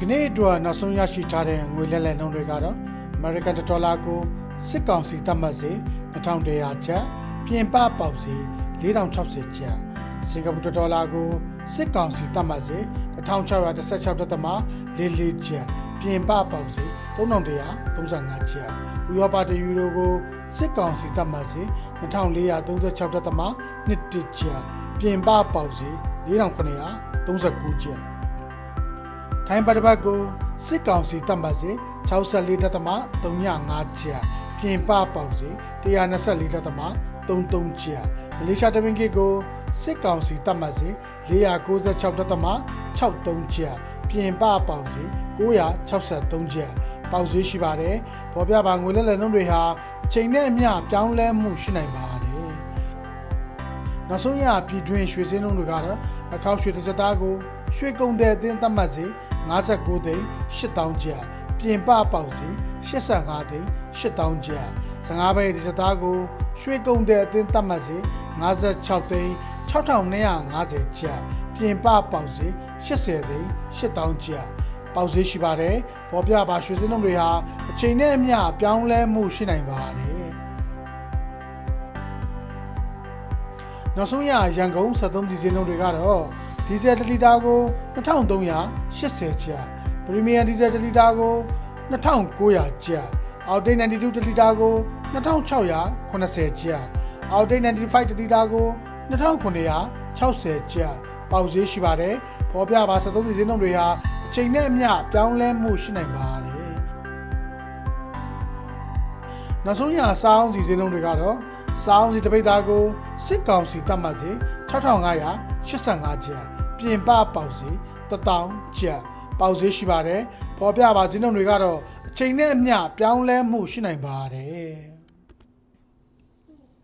ကနေ့အတွက်နောက်ဆုံးရရှိထားတဲ့ငွေလဲလှယ်နှုန်းတွေကတော့ American Dollar ကိုစစ်ကောင်စီသတ်မှတ်စေ2100ကျပ်ပြင်ပပေါက်စေ4060ကျပ်စင်ကာပူဒေါ်လာကိုစစ်ကောင်စီသတ်မှတ်စေ1616တက်သမ44ကျပ်ပြင်ပပေါက်စေ3135ကျပ်ဥရောပတယူရိုကိုစစ်ကောင်စီသတ်မှတ်စေ2436တက်သမ1ကျပ်ပြင်ပပေါက်စေ4939ကျပ် ထိုင်းပတ်တစ်ပတ်ကိုစစ်ကောင်စီတပ်မှတ်စေ64တက်သမ35ကျပ်ပြင်ပပေါက်စေ124တက်သမ33ကျပ်မလေးရှားတမင်ကိကိုစစ်ကောင်စီတပ်မှတ်စေ496တက်သမ63ကျပ်ပြင်ပပေါက်စေ963ကျပ်ပေါက်ဈေးရှိပါတယ်ပေါ်ပြပါငွေလဲလှယ်နှုန်းတွေဟာအချိန်နဲ့အမျှပြောင်းလဲမှုရှိနိုင်ပါတယ်နောက်ဆုံးရပြည်တွင်းရွှေစင်းနှုန်းတွေကတော့အခောက်ရွှေတစ်စက်သားကိုရွှေကုန်တဲ့အသင်းသတ်မှတ်စေ 59သိန်း8000ကျပ်ပြင်ပပေါက်စီ85သိန်း8000ကျပ်15ဘိတ်ဒီစသားကို ရွှေကုန်တဲ့အသင်းသတ်မှတ်စီ56သိန်း6250ကျပ်ပြင်ပပေါက်စီ80သိန်း8000ကျပ်ပေါက်ဈေးရှိပါတယ်ပေါ်ပြပါရွှေစင်းလုံးတွေဟာအချိန်နဲ့အမျှပြောင်းလဲမှုရှိနိုင်ပါတယ်နောက်ဆုံးရရန်ကုန်73ဒီဇယ်လုံးတွေကတော့ ဒီဇယ်1လီတာကို2380ကျပ်ပရီမီယံဒီဇယ်1လီတာကို2900ကျပ်အောက်တိတ်92တလီတာကို2680ကျပ်အောက်တိတ်95တလီတာကို2960ကျပ်ပေါက်ဈေးရှိပါတယ်ပေါ်ပြပါ73ဒီဇယ်လုံးတွေဟာအချိန်နဲ့အမျှပြောင်းလဲမှုရှိနိုင်ပါတယ် နောက်ဆုံးရစောင်းစီစင်းလုံးတွေကတော့စောင်းစီတပိတ်သားကိုစစ်ကောင်စီတတ်မှတ်စေ6585ကျပ်ပြင်ပပေါက်စီ1000ကျပ်ပေါက်ဈေးရှိပါတယ်ပေါ်ပြပါစင်းလုံးတွေကတော့အချိန်နဲ့အမျှပြောင်းလဲမှုရှိနိုင်ပါတယ်